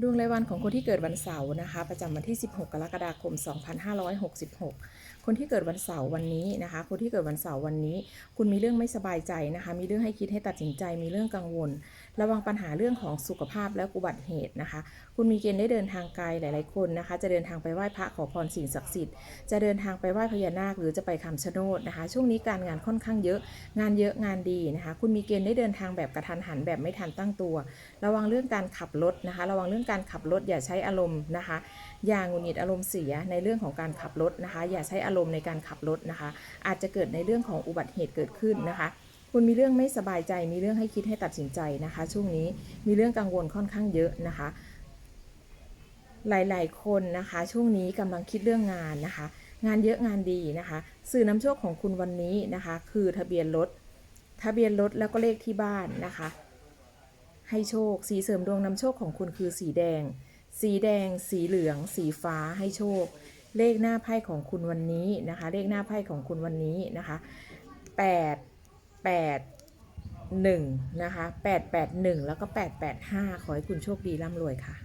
ดวงรายวันของคนที่เกิดวันเสาร์นะคะ ประจำวันที่ 16 กรกฎาคม 2566 คนที่เกิดวันเสาร์วันนี้นะคะ คนที่เกิดวันเสาร์วันนี้ คุณมีเรื่องไม่สบายใจนะคะ มีเรื่องให้คิดให้ตัดสินใจ มีเรื่องกังวล ระวังปัญหาเรื่องของสุขภาพและอุบัติเหตุนะคะ คุณมีเกณฑ์ได้เดินทางไกลหลาย ๆ คนนะคะ จะเดินทางไปไหว้พระขอพรสิ่งศักดิ์สิทธิ์ จะเดินทางไปไหว้พญานาคหรือจะไปคำชะโนดนะคะ ช่วงนี้การงานค่อนข้างเยอะ งานเยอะงานดีนะคะ คุณมีเกณฑ์ได้เดินทางแบบกระทันหันแบบไม่ทันตั้งตัว ระวังเรื่องการขับรถนะคะ ระวังเรื่องการขับรถอย่าใช้อารมณ์นะคะอย่าหงุดหงิดอารมณ์เสียในเรื่องของการขับรถนะคะ อย่าใช้อารมณ์ในการขับรถนะคะ อาจจะเกิดในเรื่องของอุบัติเหตุเกิดขึ้นนะคะ คุณมีเรื่องไม่สบายใจมีเรื่องให้คิดให้ตัดสินใจนะคะ ช่วงนี้มีเรื่องกังวลค่อนข้างเยอะนะคะ หลายๆ คนนะคะ ช่วงนี้กำลังคิดเรื่องงานนะคะ งานเยอะงานดีนะคะ สื่อนำโชคของคุณวันนี้นะคะ คือทะเบียนรถทะเบียนรถแล้วก็เลขที่บ้านนะคะ ให้โชค สีเสริมดวงนำโชคของคุณคือสีแดง สีแดง สีเหลือง สีฟ้าให้โชค เลขหน้าไพ่ของคุณวันนี้นะคะ เลขหน้าไพ่ของคุณวันนี้นะคะ8 8 1นะคะ881แล้วก็885ขอให้คุณโชคดีร่ำรวยค่ะ